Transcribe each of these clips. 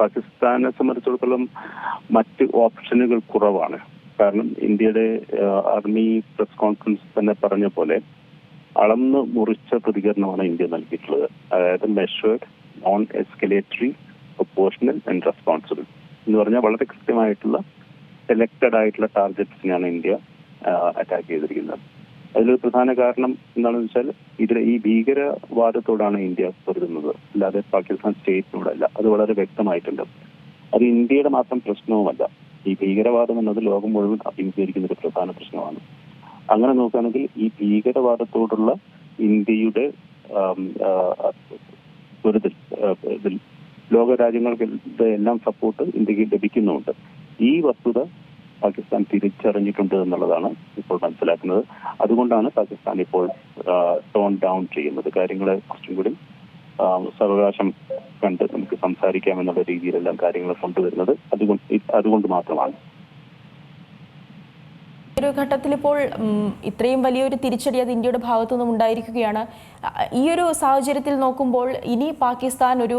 പാകിസ്ഥാനെ സംബന്ധിച്ചിടത്തോളം മറ്റ് ഓപ്ഷനുകൾ കുറവാണ്. കാരണം ഇന്ത്യയുടെ ആർമി പ്രസ് കോൺഫറൻസ് തന്നെ പറഞ്ഞ പോലെ അളന്ന് മുറിച്ച പ്രതികരണമാണ് ഇന്ത്യ നൽകിയിട്ടുള്ളത്. അതായത് measured non escalatory proportional and responsible എന്ന് പറഞ്ഞാൽ വളരെ കൃത്യമായിട്ടുള്ള സെലക്റ്റഡ് ആയിട്ടുള്ള ടാർഗറ്റ്സിനെയാണ് ഇന്ത്യ അറ്റാക്ക് ചെയ്തിരിക്കുന്നത്. അതിലൊരു പ്രധാന കാരണം എന്താണെന്ന് വെച്ചാൽ ഇതിലെ ഈ ഭീകരവാദത്തോടാണ് ഇന്ത്യ പൊരുതുന്നത്. അല്ലാതെ പാകിസ്ഥാൻ സ്റ്റേറ്റിനോടല്ല. അത് വളരെ വ്യക്തമായിട്ടുണ്ട്. അത് ഇന്ത്യയുടെ മാത്രം പ്രശ്നവുമല്ല. ഈ ഭീകരവാദം എന്നത് ലോകം മുഴുവൻ അഭിമുഖീകരിക്കുന്ന ഒരു പ്രധാന പ്രശ്നമാണ്. അങ്ങനെ നോക്കുകയാണെങ്കിൽ ഈ ഭീകരവാദത്തോടുള്ള ഇന്ത്യയുടെ ഇതിൽ ലോക രാജ്യങ്ങൾക്ക് എല്ലാം സപ്പോർട്ട് ഇന്ത്യയ്ക്ക് ലഭിക്കുന്നുണ്ട്. ഈ വസ്തുത പാകിസ്ഥാൻ തിരിച്ചറിഞ്ഞിട്ടുണ്ട് എന്നുള്ളതാണ് ഇപ്പോൾ മനസ്സിലാക്കുന്നത്. അതുകൊണ്ടാണ് പാകിസ്ഥാൻ ഇപ്പോൾ ടോൺ ഡൗൺ ചെയ്യുന്നത്. കാര്യങ്ങളെ കുറച്ചും കൂടി സർവകാശം കണ്ട് നമുക്ക് സംസാരിക്കാം എന്നുള്ള രീതിയിലെല്ലാം കാര്യങ്ങൾ കൊണ്ടുവരുന്നത്. അതുകൊണ്ട് അതുകൊണ്ട് മാത്രമാണ്. ഒരു ഘട്ടത്തിൽ ഇപ്പോൾ ഇത്രയും വലിയൊരു തിരിച്ചടി അത് ഇന്ത്യയുടെ ഭാഗത്തു നിന്നും ഉണ്ടായിരിക്കുകയാണ്. ഈ ഒരു സാഹചര്യത്തിൽ നോക്കുമ്പോൾ ഇനി പാകിസ്ഥാൻ ഒരു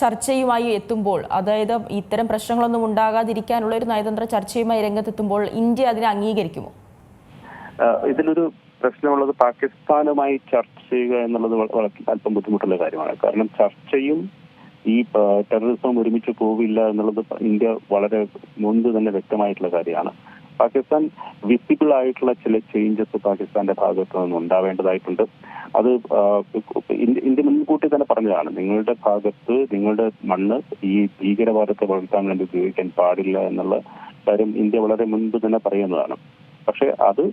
ചർച്ചയുമായി എത്തുമ്പോൾ അതായത് ഇത്തരം പ്രശ്നങ്ങളൊന്നും ഉണ്ടാകാതിരിക്കാനുള്ള ഒരു നയതന്ത്ര ചർച്ചയുമായി രംഗത്തെത്തുമ്പോൾ ഇന്ത്യ അതിനെ അംഗീകരിക്കുമോ? ഇതിലൊരു പ്രശ്നമുള്ളത് പാകിസ്ഥാനുമായി ചർച്ച ചെയ്യുക എന്നുള്ളത് അല്പം ബുദ്ധിമുട്ടുള്ള കാര്യമാണ്. കാരണം ചർച്ചയും ഈ ടെററിസം ഒരുമിച്ച് പോവില്ല എന്നുള്ളത് ഇന്ത്യ വളരെ മുൻപ് തന്നെ വ്യക്തമായിട്ടുള്ള കാര്യമാണ്. പാകിസ്ഥാൻ വിസിബിൾ ആയിട്ടുള്ള ചില ചേഞ്ചസ് പാകിസ്ഥാന്റെ ഭാഗത്ത് നിന്ന് ഉണ്ടാവേണ്ടതായിട്ടുണ്ട്. അത് ഇന്ത്യ മുൻകൂട്ടി തന്നെ പറഞ്ഞതാണ്. നിങ്ങളുടെ ഭാഗത്ത് നിങ്ങളുടെ മണ്ണ് ഈ ഭീകരവാദത്തെ വളർത്താൻ വേണ്ടി ഉപയോഗിക്കാൻ പാടില്ല എന്നുള്ള കാര്യം ഇന്ത്യ വളരെ മുൻപ് തന്നെ പറയുന്നതാണ്. പക്ഷെ അത്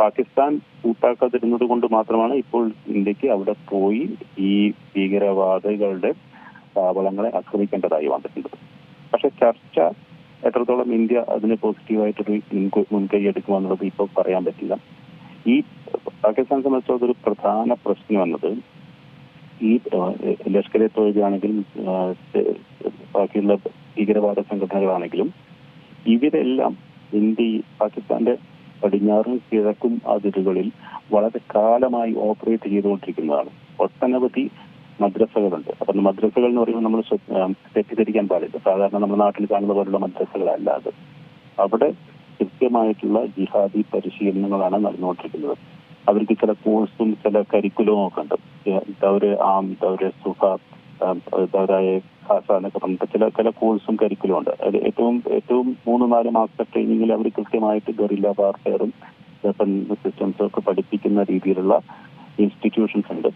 പാകിസ്ഥാൻ കൂട്ടാക്കാതിരുന്നത് കൊണ്ട് മാത്രമാണ് ഇപ്പോൾ ഇന്ത്യയ്ക്ക് അവിടെ പോയി ഈ ഭീകരവാദികളുടെ താവളങ്ങളെ ആക്രമിക്കേണ്ടതായി വന്നിട്ടുണ്ട് പക്ഷെ ചർച്ച എത്രത്തോളം ഇന്ത്യ അതിന് പോസിറ്റീവായിട്ടൊരു മുൻകൈ എടുക്കുമെന്നുള്ളത് ഇപ്പോൾ പറയാൻ പറ്റില്ല. ഈ പാകിസ്ഥാൻ സംബന്ധിച്ചൊരു പ്രധാന പ്രശ്നം എന്നത് ഈ ലഷ്കർ തൊഴിലാണെങ്കിലും ബാക്കിയുള്ള ഭീകരവാദ സംഘടനകളാണെങ്കിലും ഇവരെല്ലാം ഇന്ത്യ പാകിസ്ഥാന്റെ പടിഞ്ഞാറും കിഴക്കും അതിരുകളിൽ വളരെ കാലമായി ഓപ്പറേറ്റ് ചെയ്തുകൊണ്ടിരിക്കുന്നതാണ്. ഒട്ടനവധി മദ്രസകളുണ്ട്. അപ്പൊ മദ്രസകൾ എന്ന് പറയുമ്പോൾ നമ്മൾ തെറ്റിദ്ധരിക്കാൻ പാടില്ല. സാധാരണ നമ്മുടെ നാട്ടിൽ കാണുന്ന പോലുള്ള മദ്രസകളല്ല അത് അവിടെ കൃത്യമായിട്ടുള്ള ജിഹാദി പരിശീലനങ്ങളാണ് നടന്നുകൊണ്ടിരിക്കുന്നത്. അവർക്ക് ചില കോഴ്സും ചില കരിക്കുലവും ഒക്കെ ഉണ്ട്. ദൗര് ആം ദൗര് സുഹ ദൗരായ ഖാസ എന്നൊക്കെ പറഞ്ഞിട്ട് ചില ചില കോഴ്സും കരിക്കുലും ഉണ്ട്. അതിൽ ഏറ്റവും ഏറ്റവും മൂന്ന് നാല് മാസത്തെ ട്രെയിനിങ്ങിൽ അവർ കൃത്യമായിട്ട് ഗറില്ല വാർഫെയറും വെപ്പൺ സിസ്റ്റംസും ഒക്കെ പഠിപ്പിക്കുന്ന രീതിയിലുള്ള ഇൻസ്റ്റിറ്റ്യൂഷൻസ് ഉണ്ട്.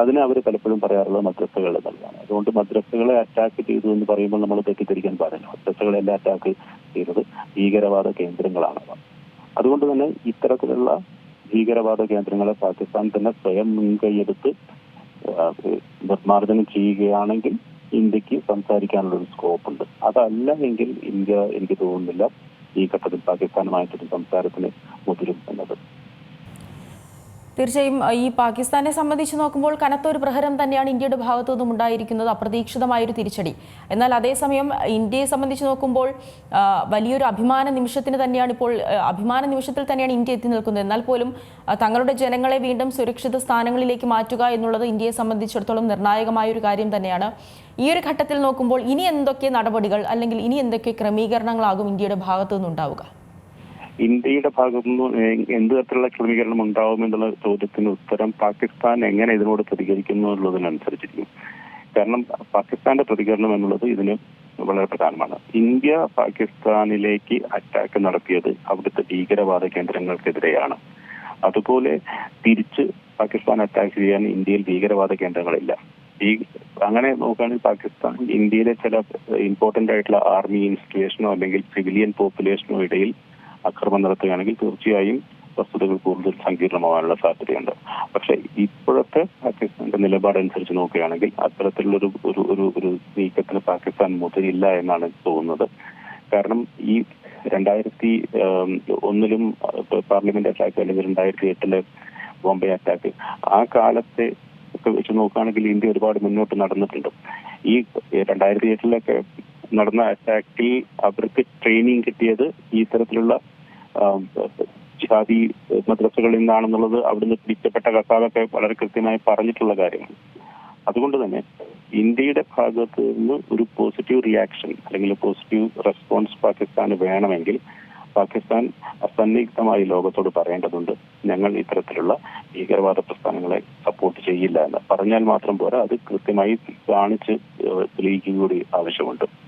അതിനെ അവർ പലപ്പോഴും പറയാറുള്ളത് മദ്രസകൾ എന്നുള്ളതാണ് അതുകൊണ്ട് മദ്രസകളെ അറ്റാക്ക് ചെയ്തു എന്ന് പറയുമ്പോൾ നമ്മൾ തെറ്റിദ്ധരിക്കാൻ പാടില്ല. മദ്രസകളെല്ലാം അറ്റാക്ക് ചെയ്തത്. ഭീകരവാദ കേന്ദ്രങ്ങളാണ് അതുകൊണ്ട് തന്നെ ഇത്തരത്തിലുള്ള ഭീകരവാദ കേന്ദ്രങ്ങളെ പാകിസ്ഥാൻ തന്നെ സ്വയം മുൻകൈയെടുത്ത് നിർമ്മാർജനം ചെയ്യുകയാണെങ്കിൽ ഇന്ത്യയ്ക്ക് സംസാരിക്കാനുള്ള ഒരു സ്കോപ്പ് ഉണ്ട്. അതല്ല എങ്കിൽ ഇന്ത്യ എനിക്ക് തോന്നുന്നില്ല ഈ ഘട്ടത്തിൽ പാകിസ്ഥാനുമായിട്ടൊരു സംസാരത്തിന് മുതിരും എന്നത്. തീർച്ചയായും ഈ പാകിസ്ഥാനെ സംബന്ധിച്ച് നോക്കുമ്പോൾ കനത്ത ഒരു പ്രഹരം തന്നെയാണ് ഇന്ത്യയുടെ ഭാഗത്തു നിന്നും ഉണ്ടായിരിക്കുന്നത്. അപ്രതീക്ഷിതമായ ഒരു തിരിച്ചടി. എന്നാൽ അതേസമയം ഇന്ത്യയെ സംബന്ധിച്ച് നോക്കുമ്പോൾ വലിയൊരു അഭിമാന നിമിഷത്തിന് തന്നെയാണ് ഇപ്പോൾ അഭിമാന നിമിഷത്തിൽ തന്നെയാണ് ഇന്ത്യ എത്തി നിൽക്കുന്നത്. എന്നാൽ പോലും തങ്ങളുടെ ജനങ്ങളെ വീണ്ടും സുരക്ഷിത സ്ഥാനങ്ങളിലേക്ക് മാറ്റുക എന്നുള്ളത് ഇന്ത്യയെ സംബന്ധിച്ചിടത്തോളം നിർണായകമായ ഒരു കാര്യം തന്നെയാണ്. ഈ ഒരു ഘട്ടത്തിൽ നോക്കുമ്പോൾ ഇനി എന്തൊക്കെ നടപടികൾ അല്ലെങ്കിൽ ഇനി എന്തൊക്കെ ക്രമീകരണങ്ങളാകും ഇന്ത്യയുടെ ഭാഗത്തു നിന്നുണ്ടാവുക? ഇന്ത്യയുടെ ഭാഗത്തുനിന്ന് എന്ത് തരത്തിലുള്ള ക്രമീകരണം ഉണ്ടാവും എന്നുള്ള ചോദ്യത്തിന് ഉത്തരം പാകിസ്ഥാൻ എങ്ങനെ ഇതിനോട് പ്രതികരിക്കുന്നു എന്നുള്ളതിനനുസരിച്ചിരിക്കും. കാരണം പാകിസ്ഥാന്റെ പ്രതികരണം എന്നുള്ളത് ഇതിന് വളരെ പ്രധാനമാണ്. ഇന്ത്യ പാകിസ്ഥാനിലേക്ക് അറ്റാക്ക് നടത്തിയത് അവിടുത്തെ ഭീകരവാദ കേന്ദ്രങ്ങൾക്കെതിരെയാണ്. അതുപോലെ തിരിച്ച് പാകിസ്ഥാൻ അറ്റാക്ക് ചെയ്യാൻ ഇന്ത്യയിൽ ഭീകരവാദ കേന്ദ്രങ്ങളില്ല. ഈ അങ്ങനെ നോക്കുകയാണെങ്കിൽ പാകിസ്ഥാൻ ഇന്ത്യയിലെ ചില ഇമ്പോർട്ടന്റ് ആയിട്ടുള്ള ആർമി ഇൻസ്റ്റിറ്റ്യൂഷനോ അല്ലെങ്കിൽ സിവിലിയൻ പോപ്പുലേഷനോ ഇടയിൽ അക്രമം നടത്തുകയാണെങ്കിൽ തീർച്ചയായും വസ്തുതകൾ കൂടുതൽ സങ്കീർണമാകാനുള്ള സാധ്യതയുണ്ട്. പക്ഷെ ഇപ്പോഴത്തെ പാകിസ്ഥാന്റെ നിലപാടനുസരിച്ച് നോക്കുകയാണെങ്കിൽ അത്തരത്തിലുള്ളൊരു ഒരു ഒരു ഒരു നീക്കത്തിന് പാകിസ്ഥാൻ മുതിരില്ല എന്നാണ് തോന്നുന്നത്. കാരണം ഈ രണ്ടായിരത്തി ഒന്നിലും പാർലമെന്റ് അറ്റാക്ക് അല്ലെങ്കിൽ രണ്ടായിരത്തി എട്ടിലെ ബോംബെ അറ്റാക്ക് ആ കാലത്തെ ഒക്കെ വെച്ച് നോക്കുകയാണെങ്കിൽ ഇന്ത്യ ഒരുപാട് മുന്നോട്ട് നടന്നിട്ടുണ്ട്. ഈ രണ്ടായിരത്തി എട്ടിലൊക്കെ നടന്ന അറ്റാക്കിൽ അവർക്ക് ട്രെയിനിങ് കിട്ടിയത് ഈ തരത്തിലുള്ള ജിഹാദി മദ്രസകളിൽ നിന്നാണെന്നുള്ളത് അവിടുന്ന് പിടിക്കപ്പെട്ട കസാദൊക്കെ വളരെ കൃത്യമായി പറഞ്ഞിട്ടുള്ള കാര്യമാണ്. അതുകൊണ്ട് തന്നെ ഇന്ത്യയുടെ ഭാഗത്ത് നിന്ന് ഒരു പോസിറ്റീവ് റിയാക്ഷൻ അല്ലെങ്കിൽ പോസിറ്റീവ് റെസ്പോൺസ് പാകിസ്ഥാന് വേണമെങ്കിൽ പാകിസ്ഥാൻ അസന്നിഗ്ധമായി ലോകത്തോട് പറയേണ്ടതുണ്ട്. ഞങ്ങൾ ഇത്തരത്തിലുള്ള ഭീകരവാദ പ്രസ്ഥാനങ്ങളെ സപ്പോർട്ട് ചെയ്യില്ല എന്ന്. പറഞ്ഞാൽ മാത്രം പോരാ അത് കൃത്യമായി കാണിച്ച് തെളിയിക്കുകയും കൂടി ആവശ്യമുണ്ട്.